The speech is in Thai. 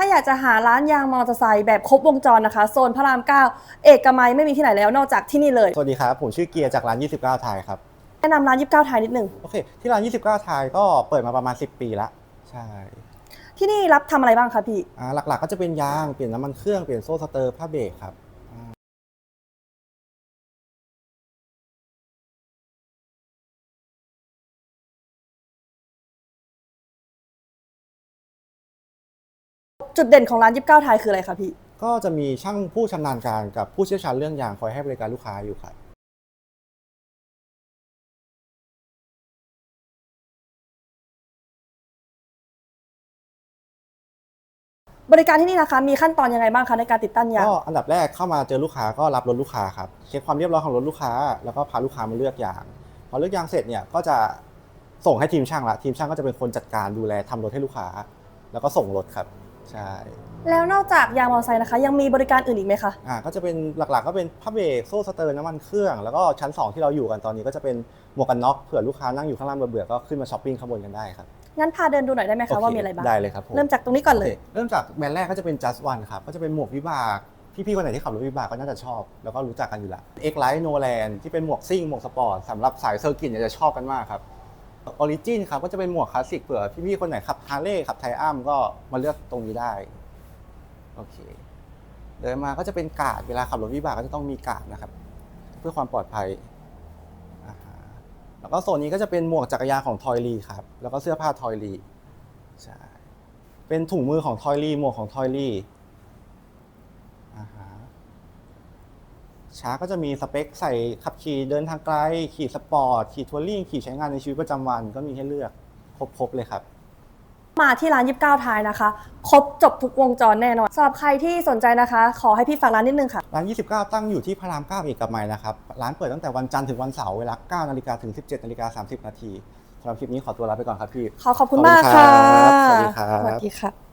ถ้าอยากจะหาร้านยางมอเตอร์ไซค์แบบครบวงจรนะคะ โซนพระราม 9 เอกมัยไม่มีที่ไหนแล้วนอกจากที่นี่เลย สวัสดีครับ ผมชื่อเกียร์จากร้าน 29 ไทยครับ แนะนำร้าน 29ไทยนิดหนึ่งโอเค ที่ร้าน 29 ไทยก็เปิดมาประมาณ 10 ปีละใช่ที่นี่รับทำอะไรบ้างคะพี่ อ่าหลักๆก็จะเป็นยาง เปลี่ยนน้ำมันเครื่อง เปลี่ยนโซ่สเตอร์ผ้าเบรกครับ จุดเด่นของร้าน 29ไทยคืออะไรคะพี่ ก็จะมีช่างผู้ชำนาญการกับผู้เชี่ยวชาญเรื่องยางคอยให้บริการลูกค้าอยู่ครับ บริการที่นี่นะคะมีขั้นตอนยังไงบ้างคะในการติดตั้งยาง ก็อันดับแรกเข้ามาเจอลูกค้าก็รับรถลูกค้าครับเช็คความเรียบร้อยของรถลูกค้า แล้วก็พาลูกค้ามาเลือกยางพอเลือกยางเสร็จเนี่ยก็จะส่งให้ทีมช่างละทีมช่างก็จะเป็นคนจัดการดูแลทำรถให้ลูกค้า แล้วก็ส่งรถครับ ใช่แล้วนอกจากยางมอเตอร์ไซค์นะคะ ยังมีบริการอื่นอีกไหมคะอ่าก็จะเป็นหลักๆ ก็เป็นผ้าเบรกโซ่สเตอร์น้ำมันเครื่อง แล้วก็ชั้น 2 ที่เราอยู่กันตอนนี้ก็จะเป็นหมวกกันน็อกเผื่อลูกค้านั่งอยู่ข้างล่างเบื่อๆก็ขึ้นมาช้อปปิ้งข้างบนกันได้ครับ งั้นพาเดินดูหน่อยได้ไหมคะโเคว่ามีอะไรบ้างได้เลยครับผมเริ่มจากตรงนี้ก่อนเลยโอคเริ่มจากแบรนด์แรกก็จะเป็น just one ครับก็จะเป็นหมวกวิบากพี่ๆคนไหนที่ขับรถวิบากก็น่าจะชอบ แล้วก็รู้จักกันอยู่แล้ว X Light Noland ที่เป็นหมวกซิ่งหมวกสปอร์ตสำหรับสายเซอร์กิตเนี่ยจะชอบกันมากครับ Origin ครับก็จะเป็นหมวกคลาสสิกเผื่อพี่ๆคนไหนขับฮาร์เลย์ขับไทอัมก็มาเลือกตรงนี้ได้โอเคเดินมาก็จะเป็นกาดเวลาขับรถวิบากก็จะต้องมีกาดนะครับ เพื่อความปลอดภัยแล้วก็โซนนี้ก็จะเป็นหมวกจักรยานของทอยลีครับ แล้วก็เสื้อผ้าทอยลีใช่เป็นถุงมือของทอยลีหมวกของทอยลีอ่าฮะ ช้าก็จะมีสเปคใส่ขับขี่เดินทางไกล ขี่สปอร์ต ขี่ทัวริ่งขี่ใช้งานในชีวิตประจำวันก็มีให้เลือกครบๆเลยครับ มาที่ร้าน 29ไทยนะคะ ครบจบทุกวงจรแน่นอนสำหรับใครที่สนใจนะคะ ขอให้พี่ฝากร้านนิดนึงค่ะ ร้าน 29 ตั้งอยู่ที่พระราม 9 เอกมัยนะครับ ร้านเปิดตั้งแต่วันจันทร์ถึงวันเสาร์เวลา9นาฬิกาถึง 17นาฬิกา30นาทีสำหรับคลิปนี้ขอตัวลาไปก่อนครับพี่ ขอขอบคุณมากค่ะสวัสดีครับ สวัสดีค่ะ